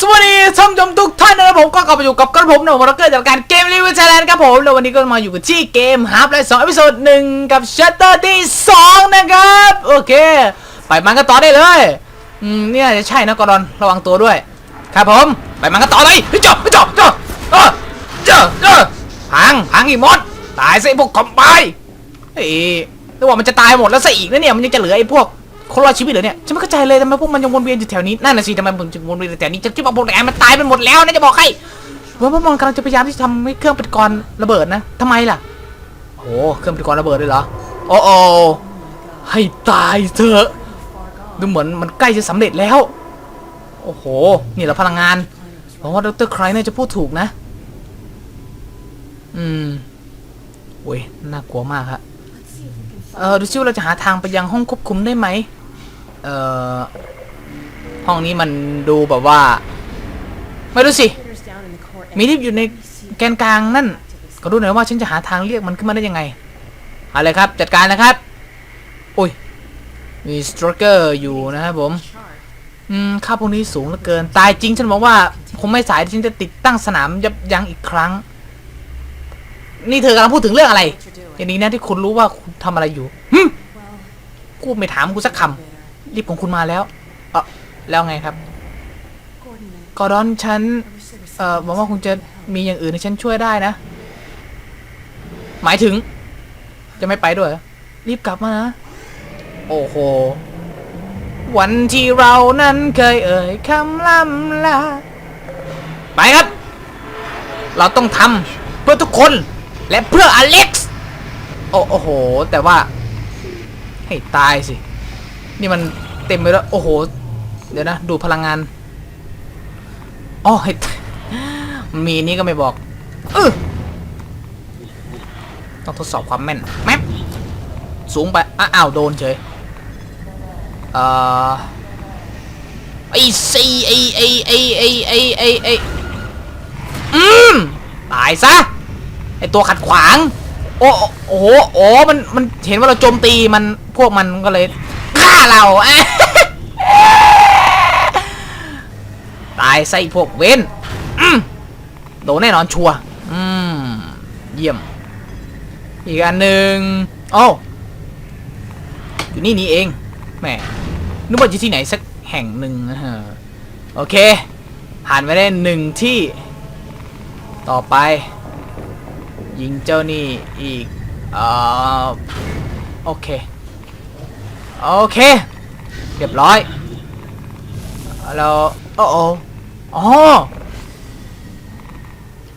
สวัสดีท่านผู้ชมทุกท่านนะครับผมก็กลับมาอยู่กับกระผมหนุ่มร็อกเกอร์จากการเกมรีวิวไทยแลนด์ครับผมแล้ววันนี้ก็มาอยู่กับที่เกมฮาร์ปไลท์สองอพิโซดหนึ่งกับชัตเตอร์ที่สองนะครับ โอเค ไปมันกันต่อได้เลยอืมเนี่ยจะใช่นะกอรอนระวังตัวด้วย ครับผมไปมันกันต่อเลยเฮ้ยเจ้าเฮ้ยเจ้าเจ้าเออเจ้าเจ้าพังพังอีกหมดตายซะไอพวกคอมไบเฮ้ยนึกว่ามันจะตายหมดแล้วซะอีกนะเนี่ยมันยังจะเหลือไอ้พวก คนรอดชีวิตเหรอเนี่ยฉันไม่เข้าใจเลยทำไมพวกมันยังวนเวียนอยู่แถวนี้นั่นน่ะสิทำไมผมจึงวนเวียนอยู่แถวนี้จะคิดว่าพวกแอนมันตายไปหมดแล้วนะจะบอกให้ว่าพวกมันกำลังจะพยายามที่จะทำให้เครื่องปฏิกรณ์ระเบิดนะทำไมล่ะโอ้เครื่องปฏิกรณ์ระเบิดเลยเหรอโอ้โอให้ตายเถอะดูเหมือนมันใกล้จะสำเร็จแล้ว โอ้โห นี่แหละพลังงานหวังว่าดรไครน่าจะพูดถูกนะ อืมโอ้ยน่ากลัวมากครับ เออดูซิว่าเราจะหาทางไปยังห้องควบคุมได้ไหมเออห้องนี้มันดูแบบว่า ไม่รู้สิ มีที่อยู่ในแกนกลางนั่น ก็ดูหน่อยว่าฉันจะหาทางเรียกมันขึ้นมาได้ยังไงเอาเลยครับ จัดการนะครับอุ้ยมีสตรเกอร์อยู่นะครับผมอืมค่าพวกนี้สูงเหลือเกิน ตายจริงฉันบอกว่าคงไม่สายที่ฉันจะติดตั้งสนามยับยั้งอีกครั้ง นี่เธอกำลังพูดถึงเรื่องอะไร อย่างนี้นะที่คุณรู้ว่าคุณทำอะไรอยู่หึกูไม่ถามกูสักคำรีบของคุณมาแล้วเออแล้วไงครับกอร์ดอนฉันเอ่อหวังว่าคงจะมีอย่างอื่นให้ฉันช่วยได้นะ หมายถึง จะไม่ไปด้วยรอรีบกลับมานะ โอ้โห วันที่เรานั้นเคยเอ่ยคำล่ำลาไปครับ เราต้องทำเพื่อทุกคน และเพื่ออเล็กซ์โอ้โอ้โห แต่ว่า ให้ตายสิ นี่มันเต็มไปแล้ว โอ้โห เดี๋ยวนะ ดูพลังงานอ๋อให้มีนี่ก็ไม่บอกเออต้องทดสอบความแม่นแมปสูงไปอะอ้าว โดนเฉย เอ่อ ไอซีไอไอไอไอไอไอไออืม ตายซะ ไอตัวขัดขวาง โอ้โอ้โหโอ้มันมันเห็นว่าเราโจมตีมันพวกมันก็เลยฆ่าเราตายไส้พวกเว้นโดนแน่นอนชัวร์อืมเยี่ยม อีกอันหนึ่งโอ้อยู่นี่นี่เองแหมนึกว่าอยู่ที่ไหนสักแห่งหนึ่งนะฮะโอเค ผ่านไปได้หนึ่งที่ ต่อไป ยิงเจ้านี่อีกเอ่อโอเค โอเค เรียบร้อยแล้วโอ้โออ๋อ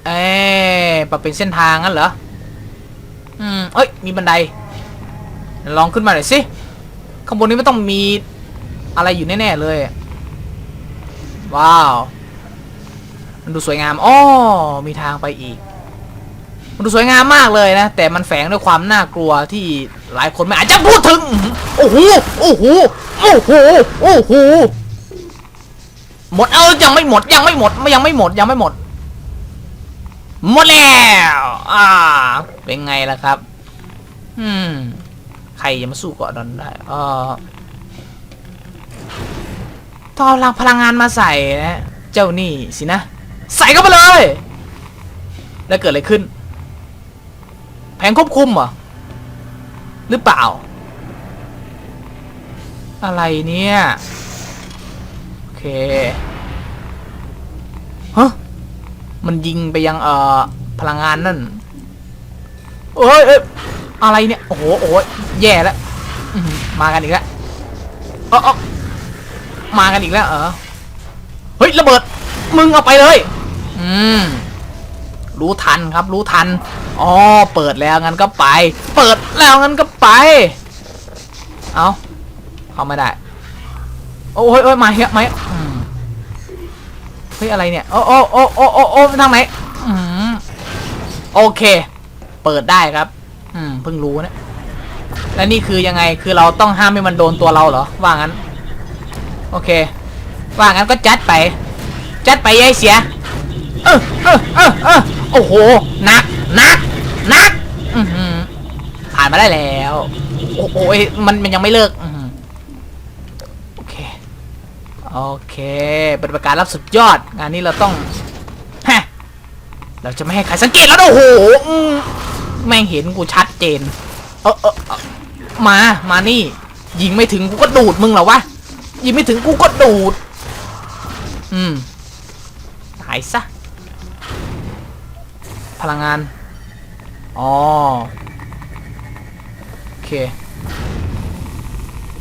เอ๊ปรับเป็นเส้นทางงั้นเหรอ อืม เอ้ย มีบันได ลองขึ้นมาหน่อยสิ ข้างบนนี้ไม่ต้องมีอะไรอยู่แน่ ๆ เลย ว้าว มันดูสวยงามอ้อมีทางไปอีก มันดูสวยงามมากเลยนะ แต่มันแฝงด้วยความน่ากลัวที่หลายคนไม่อาจจะพูดถึง โอ้โห โอ้โห โอ้โห โอ้โห หมด เออยังไม่หมด ยังไม่หมด ยังไม่หมด ยังไม่หมด หมดแล้ว อ่า เป็นไงล่ะครับ อืม ใครจะมาสู้กอดอนได้เออต้องเอาพลังพลังงานมาใส่นะ เจ้านี่สินะ ใส่เข้าไปเลย แล้วเกิดอะไรขึ้น แผงควบคุมเหรอ หรือเปล่า อะไรเนี่ย โอเคฮะมันยิงไปยังเอ่อพลังงานนั่นเอ้ยเอ้ยอะไรเนี่ย โอ้โหโอ้โหแย่แล้วมากันอีกแล้วเออเออมากันอีกแล้วเออเฮ้ยระเบิด มึงเอาไปเลย อืม รู้ทันครับ รู้ทันอ๋อเปิดแล้วงั้นก็ไป เปิดแล้วงั้นก็ไป เอาเข้าไม่ได้ โอ้ยโอ้ยมาเฮียมาเฮียอืมเฮ้ยอะไรเนี่ย โอ้โอ้โอ้โอ้โอ้โอ้ไปทางไหนอืมโอเค เปิดได้ครับ อืมเพิ่งรู้นะและนี่คือยังไงคือเราต้องห้ามให้มันโดนตัวเราเหรอ ว่างั้น โอเค ว่างั้นก็จัดไป จัดไปยายเสีย เออเออเออเออโอ้โหหนักหนักหนักอือหือผ่านมาได้แล้ว โอ้โหมันมันยังไม่เลิกอือหือโอเค โอเคปฏิบัติการรับสุดยอด งานนี้เราต้องฮะเราจะไม่ให้ใครสังเกตแล้วนะโอ้โหอืมแม่งเห็นกูชัดเจน เออเออเออมา มานี่ ยิงไม่ถึงกูก็ดูดมึงเหรอวะ ยิงไม่ถึงกูก็ดูด อืม ตายซะ พลังงาน อ๋อ โอเค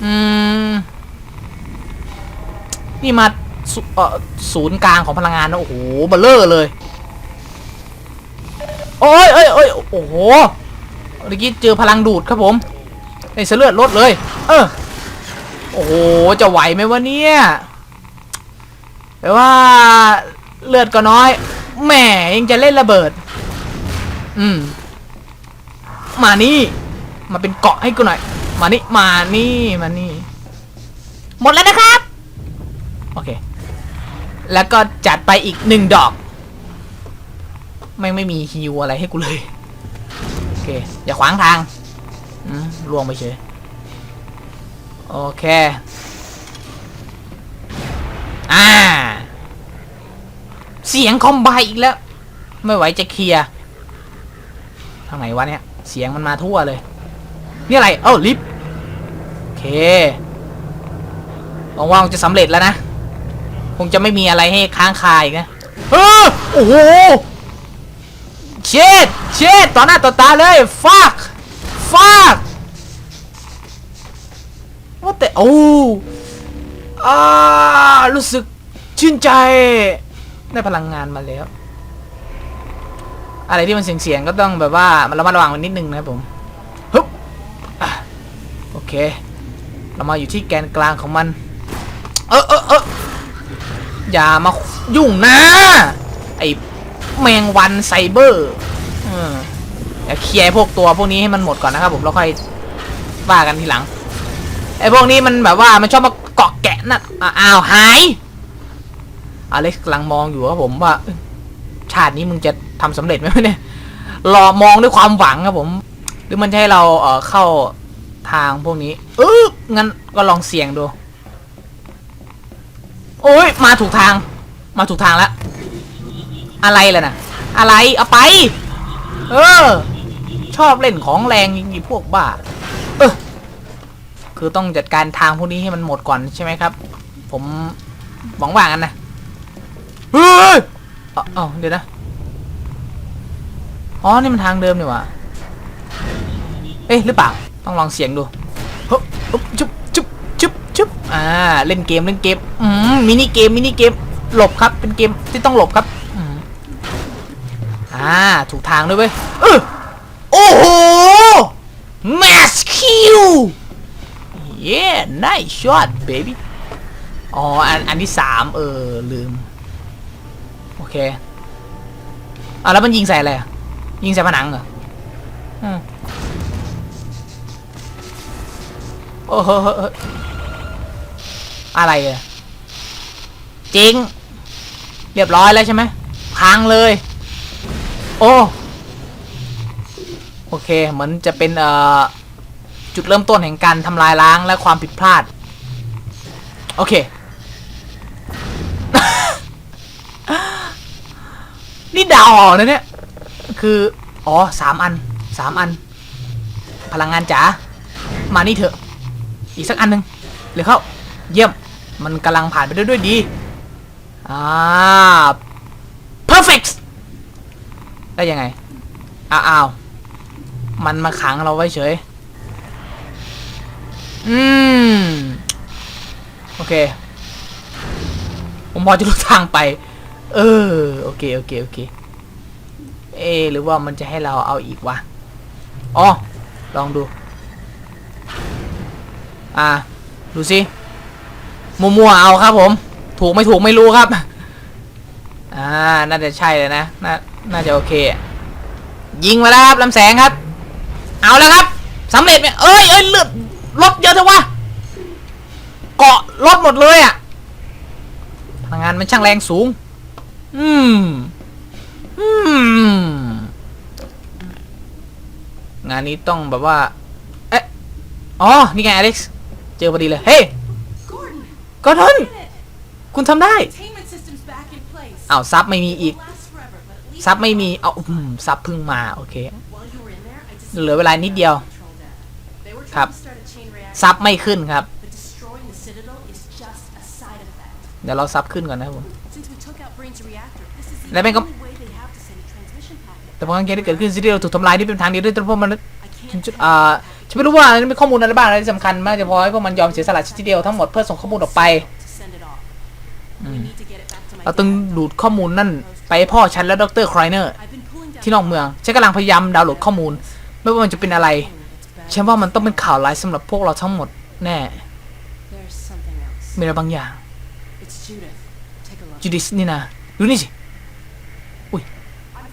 อืม นี่มาศูเอ่อศูนย์กลางของพลังงานนะ โอ้โหเบลเลอร์เลย โอ้ยเอ้ยเอ้ยโอ้โหเมื่อกี้เจอพลังดูดครับผมไอ้เสลือดลดเลย เออ โอ้โห จะไหวไหมวะเนี่ยแต่ว่าเลือดก็น้อย แหมยังจะเล่นระเบิด อืม มานี่ มาเป็นเกาะให้กูหน่อย มานี่ มานี่ มานี่ หมดแล้วนะครับ โอเค แล้วก็จัดไปอีกหนึ่งดอก ไม่ไม่มีฮิวอะไรให้กูเลย โอเค อย่าขวางทางอืมล่วงไปเฉย โอเค อ่า เสียงคอมไบอีกแล้ว ไม่ไหวจะเคลียร์ ทางไหนวะเนี่ย เสียงมันมาทั่วเลย นี่อะไร เอ้าลิฟต์โอเคหวังว่ามันจะสำเร็จแล้วนะ คงจะไม่มีอะไรให้ค้างคาอีกนะเออโอ้โห เช็ดเช็ดต่อหน้าต่อตาเลยฟักฟักว่าแต่โอ้อารู้สึกชื่นใจ ได้พลังงานมาแล้ว อะไรที่มันเสียงๆก็ต้องแบบว่ามันระมัดระวังมันนิดนึงนะครับผมฮึบโอเค เรามาอยู่ที่แกนกลางของมัน เออเออเอออย่ามายุ่งนะ ไอแมงวันไซเบอร์เออเดี๋ยวเคลียร์พวกตัวพวกนี้ให้มันหมดก่อนนะครับผมแล้วค่อยว่ากันทีหลังไอพวกนี้มันแบบว่ามันชอบมาเกาะแกะน่ะอะอ้าวหายอเล็กซ์กำลังมองอยู่ครับผมว่า ชาตินี้มึงจะ ทำสำเร็จไหมเนี่ยรอมองด้วยความหวังครับผม หรือมันจะให้เราเออเข้าทางพวกนี้เอองั้นก็ลองเสี่ยงดู โอ้ยมาถูกทาง มาถูกทางแล้วอะไรล่ะนะอะไรเอาไป เออ ชอบเล่นของแรงอย่างนี้พวกบ้า เออคือต้องจัดการทางพวกนี้ให้มันหมดก่อนใช่ไหมครับ ผมหวังว่างันนะเฮ้ยเออาเดี๋ยวนะ อ๋อ นี่มันทางเดิมนี่หว่าเอ๊ะ หรือเปล่า ต้องลองเสียงดูฮึบฮึบจุ๊บจุ๊บจุ๊บจุ๊บอ่า เล่นเกม เล่นเกม อืม มินิเกม มินิเกม หลบครับ เป็นเกมที่ต้องหลบครับอืมอ่า ถูกทางด้วยเว้ยเออโอ้โห mass kill yeah nice shot baby อ๋อ อัน อันที่สามเออ ลืม โอเคอะแล้วมันยิงใส่อะไรอะ ยิงใส่ผนังเหรออืมโอ้โหอะไรอะจริง เรียบร้อยแล้วใช่ไหมพังเลย โอ้โอเค เหมือนจะเป็น เอ่อ จุดเริ่มต้นแห่งการทำลายล้างและความผิดพลาด โอเค นี่เดาวออกนะเนี่ย คือ อ๋อสามอันสามอัน พลังงานจ๋า มานี่เถอะ อีกสักอันหนึ่งเหลือเข้า เยี่ยม มันกำลังผ่านไปด้วยด้วยดี อ่า perfect ได้ยังไง อ้าวอ้าวมันมาขังเราไว้เฉย อืม โอเค ผมพอจะรู้ทางไป เออ โอเค โอเค โอเค เอหรือว่ามันจะให้เราเอาอีกวะอ๋อลองดู อ่า ดูสิมัวๆเอาครับผม ถูกไม่ถูกไม่รู้ครับ อ่า น่าจะใช่เลยนะ น่า น่าจะโอเค ยิงมาแล้วครับลำแสงครับ เอาแล้วครับสำเร็จไหมเอ้ยเอ้ยเลือดลดเยอะจังวะ เกาะลดหมดเลยอะพลังงานมันช่างแรงสูง อืม อืมงานนี้ต้องแบบว่า เอ๊ะ อ๋อ นี่ไงอเล็กซ์ เจอพอดีเลย เฮ้ย Gordon, กอร์ดอน did it. คุณทำได้ Containment system's back in place. อ้าวซับไม่มีอีก Won't last forever, but at least ซับไม่มี เอาอืมซับเพึ่งมา โอเค while you were in there, I just เหลือเวลานิดเดียว control data. They were ครับ trying to start a chain reaction, ซับไม่ขึ้นครับ but destroying the Citadel is just a side effect. เดี๋ยวเราซับขึ้นก่อนนะครับผม Since we took out Brain's reactor, this is the แล้วแม่งก็ แต่พอการเกมที่เกิดขึ้นซิตี้เราถูกทำลายนี่เป็นทางเดียวด้วยแต่พวกมัน I can't จุด tell อ่า you ฉันไม่รู้ว่ามันมีข้อมูลอะไรบ้างอะไรที่สำคัญมากจะพอให้พวกมันยอมเสียสละชิ้นเดียวทั้งหมดเพื่อส่งข้อมูลออกไป to send it off. We need to get it back to my เราต้อง dad. ดูดข้อมูลนั่นไปให้พ่อฉันและดรครายเนอร์ I've been pulling down ที่นอกเมืองฉันกำลังพยายามดาวน์โหลดข้อมูล ไม่ว่ามันจะเป็นอะไร It's bad. ฉันว่ามันต้องเป็นข่าวร้ายสำหรับพวกเราทั้งหมดแน่ There's something else. มีอะไรบางอย่าง It's Judith. Take a look. จูดิสนี่นะดูนี่สิ I'm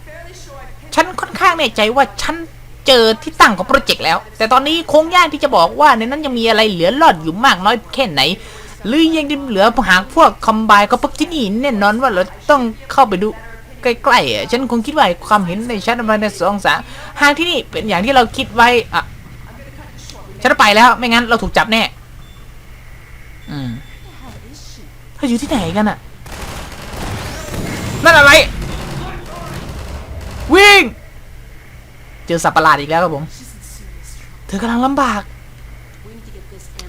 fairly sure I picked ฉันค่อน ข้างแน่ใจว่าฉันเจอที่ตั้งของโปรเจกต์แล้ว แต่ตอนนี้คงยากที่จะบอกว่าในนั้นยังมีอะไรเหลือรอดอยู่มากน้อยแค่ไหน หรือยังเหลือหากพวกคอมไบก็พวกที่นี่แน่นอนว่าเราต้องเข้าไปดูใกล้ๆอะฉันคงคิดว่าความเห็นในชั้นประมาณในสองสามหากที่นี่เป็นอย่างที่เราคิดไว้อะฉันไปแล้วไม่งั้นเราถูกจับแน่ อืมเธออยู่ที่ไหนกันอะนั่นอะไร วิ่ง เจอสัตว์ประหลาดอีกแล้วครับผม เธอกำลังลำบาก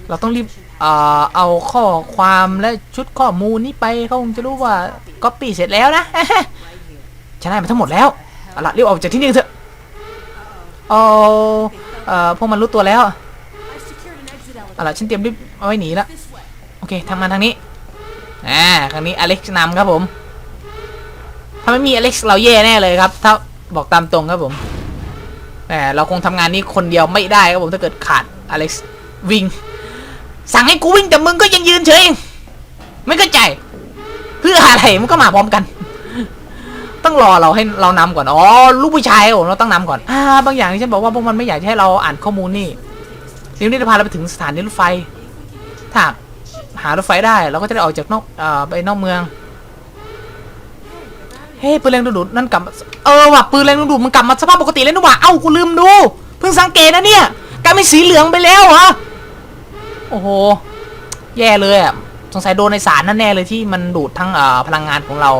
เราต้องรีบเอ่อเอาข้อความและชุดข้อมูลนี้ไปเขาคงจะรู้ว่าก๊อปปี้เสร็จแล้วนะฉันได้มาทั้งหมดแล้วเอาละรีบออกจากที่นี่เถอะเอาเอ่อพวกมันรู้ตัวแล้วเอาละฉันเตรียมรีบเอาไว้หนีละ This way. โอเคทำงานทางนี้อ่าครั้งนี้อเล็กซ์นำครับผม ถ้าไม่มีอเล็กซ์เราแย่แน่เลยครับ ถ้าบอกตามตรงครับผม แต่เราคงทำงานนี้คนเดียวไม่ได้ครับผมถ้าเกิดขาดอเล็กซ์วิ่ง สั่งให้กูวิ่งแต่มึงก็ยังยืนเฉย ไม่เข้าใจ เพื่ออะไรมันก็มาพร้อมกัน ต้องรอเราให้เรานำก่อน อ๋อ ลูกผู้ชายผมเราต้องนำก่อน อ่า บางอย่างที่ฉันบอกว่าพวกมันไม่อยากให้เราอ่านข้อมูลนี่นี่นี่จะพาเราไปถึงสถานีรถไฟ ถ้าหารถไฟได้เราก็จะได้ออกจากนอกเอ่อไปนอกเมือง ฮ้ยปืนแรงดึงดูดนั่นกลับเออว่ะปืนแรงดึงดูดมันกลับมาสภาพปกติแล้วนี่หว่าเอ้ากูลืมดู เพิ่งสังเกตนะเนี่ยกลายเป็นสีเหลืองไปแล้วเหรอโอ้โหแย่เลยอะสงสัยโดนในสารนั่นแน่เลยที่มันดูดทั้งเอ่อพลังงานของเรา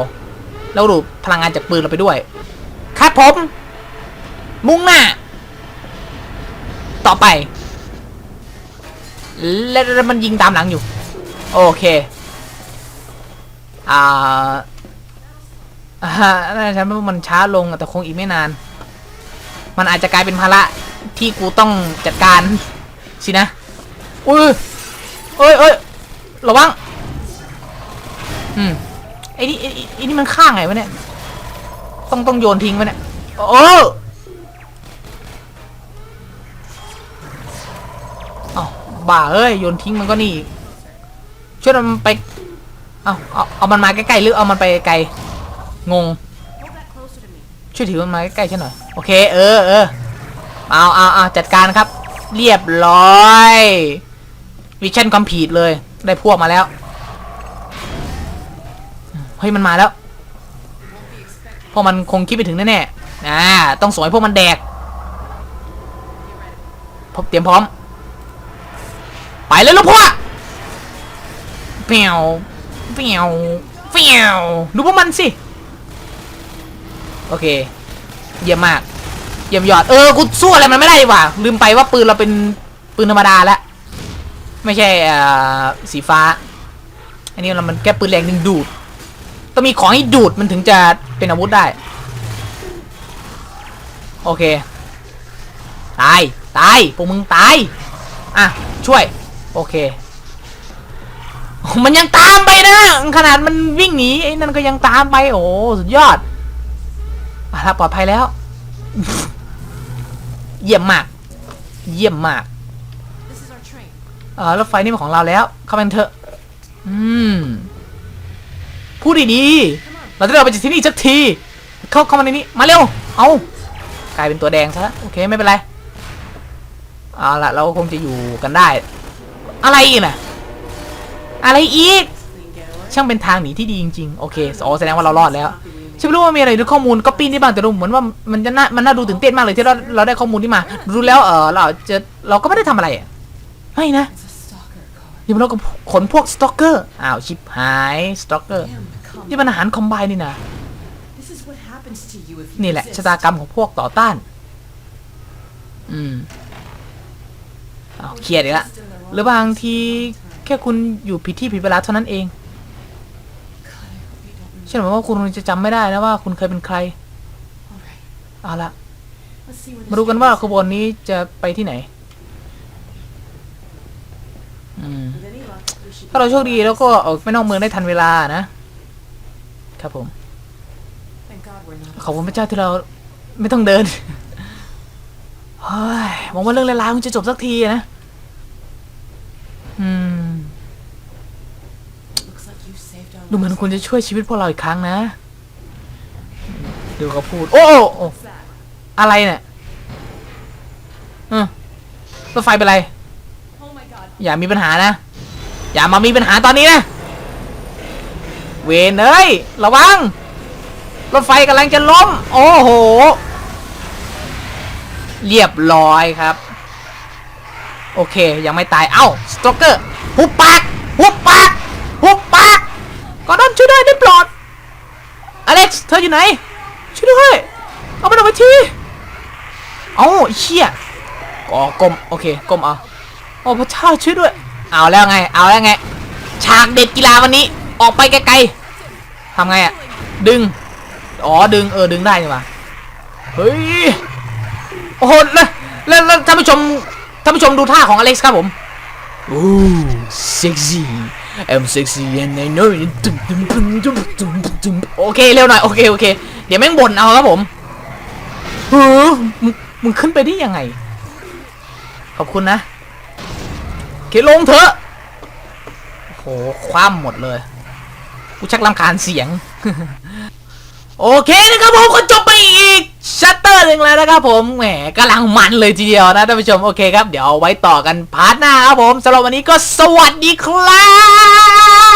แล้วดูดพลังงานจากปืนเราไปด้วยครับผม มุ่งหน้า ต่อไป แล้วมันยิงตามหลังอยู่ โอเค อ่า อ่าน่าจะว่ามันช้าลงแต่คงอีกไม่นาน มันอาจจะกลายเป็นภาระที่กูต้องจัดการสินะอุ้ยเอ้ยเอ้ยระวังอืมไอ้นี่ไอ้นี่ไอ้นี่มันข้างไงวะเนี่ยต้องต้องโยนทิ้งว้เนี่ยโอ้เอาบ้าเอ้ยโยนทิ้งมันก็นี่ช่วยมันไปเอาเอาเอามันมาใกล้ๆหรือเอามันไปไกล งง ช่วยถือมันมาใกล้ๆฉันหน่อย โอเค เออเออเอาเอาเอาจัดการครับ เรียบร้อยวิชั่นคอมพีดเลย ได้พวกมาแล้ว เฮ้ย มันมาแล้ว พวกมันคงคิดไปถึงแน่ๆอ่าต้องสวยพวกมันแดกพบเตรียมพร้อม ไปเลยลูกพวกเปียวเปียวเปียวดูพวกมันสิ อเค เยี่ยมมาก เยี่ยมยอด เออ กูสู้อะไรมันไม่ได้ดีกว่า ลืมไปว่าปืนเราเป็นปืนธรรมดาแล้ว ไม่ใช่อ่าสีฟ้า อันนี้เรามันแค่ปืนแรงดึงดูด ต้องมีของให้ดูดมันถึงจะเป็นอาวุธได้ โอเค ตาย ตาย พวกมึงตาย อะ ช่วย โอเค มันยังตามไปนะ ขนาดมันวิ่งหนีไอ้นั่นก็ยังตามไป โอ้ สุดยอด อะถ้าปลอดภัยแล้ว เยี่ยมมาก เยี่ยมมากเออรถไฟนี่เป็นของเราแล้ว เข้าไปกันเถอะ อืม พูดดีๆ เราจะได้ออกไปจากที่นี่สักที เข้าเข้ามาในนี้ มาเร็ว เอากลายเป็นตัวแดงซะ โอเคไม่เป็นไร เอาละเราก็คงจะอยู่กันได้ อะไรอีกนะอะไรอีก ช่างเป็นทางหนีที่ดีจริงๆ โอเคอ๋อแสดงว่าเรารอดแล้ว ฉันไม่รู้ว่ามีอะไรในข้อมูลก็ปีนได้บ้างแต่ดูเหมือนว่ามันจะน่ามันน่าดูตื่นเต้นมากเลยที่เราเราได้ข้อมูลที่มาดูแล้วเออเราจะเราก็ไม่ได้ทำอะไรไม่นะนี่มันเรากับขนพวกสต็อกเกอร์อ้าวชิบหายสต็อกเกอร์นี่มันอาหารคอมไบนี่นะนี่แหละชะตากรรมของพวกต่อต้าน อืมเอาเครียดอีกละหรือบางทีแค่คุณอยู่ผิดที่ผิดเวลาเท่านั้นเอง hope you don't เช่นว่าคุณจะจำไม่ได้นะว่าคุณเคยเป็นใคร Alright, เอาละ let's see where มา this ดูกันว่า goes. ขบวนนี้จะไปที่ไหนอืม With any luck, we should ถ้าเราโชคดีแล้วก็ออกไปนอกเมืองได้ทันเวลานะ ครับผม Thank God we're not. ขอบคุณพระเจ้าที่เราไม่ต้องเดิน เฮ้ยหวังว่าเรื่องร้ายๆมันจะจบสักทีนะ ดูเหมือนคุณจะช่วยชีวิตพวกเราอีกครั้งนะ ดูเขาพูด โอ้โอ้โอ้อะไรเนี่ยรถไฟเป็นไร Oh อย่ามีปัญหานะ อย่ามามีปัญหาตอนนี้นะ เวนเอ้ย ระวัง รถไฟกำลังจะล้ม โอ้โห เรียบร้อยครับ โอเค ยังไม่ตาย เอ้า สโตรกเกอร์ หุบปาก หุบปาก หุบปากกอดอนช่วยด้วยได้โปรดอเล็กซ์ เธ อยู่ไหน ช่วยด้วย เอามันออกไปที เอาไอ้เชี่ยอ๋อกลมโอเคกลมเอาโอ้พระเจ้าช่วยด้วย เอาแล้วไง เอาแล้วไง ฉากเด็ดกีฬาวันนี้ ออกไปไกลๆทำไงอะดึง อ๋อ ดึง เออ ดึงได้นี่หว่าเฮ้ย โอ้โหแล้วแล้วแล้วท่านผู้ชม ท่านผู้ชมดูท่าของอเล็กซ์ครับผม โอ้เซ็กซี่ I'm sexy and I know it ตึมตึมตึมตึมตึมตึมโอเคเร็วหน่อยโอเคโอเค เดี๋ยวแม่งบ่นเอาครับผมเฮ้อมึงขึ้นไปได้ยังไง ขอบคุณนะเคลงเถอะโหคว่ำหมดเลย กูชักรำคาญเสียง โอเคนะครับผมก็จบไป ชัตเตอร์หนึ่งแล้วนะครับผมแหมกำลังมันเลยทีเดียวนะท่านผู้ชมโอเคครับ เดี๋ยวเอาไว้ต่อกันพาร์ทหน้าครับผมสำหรับวันนี้ก็สวัสดีครับ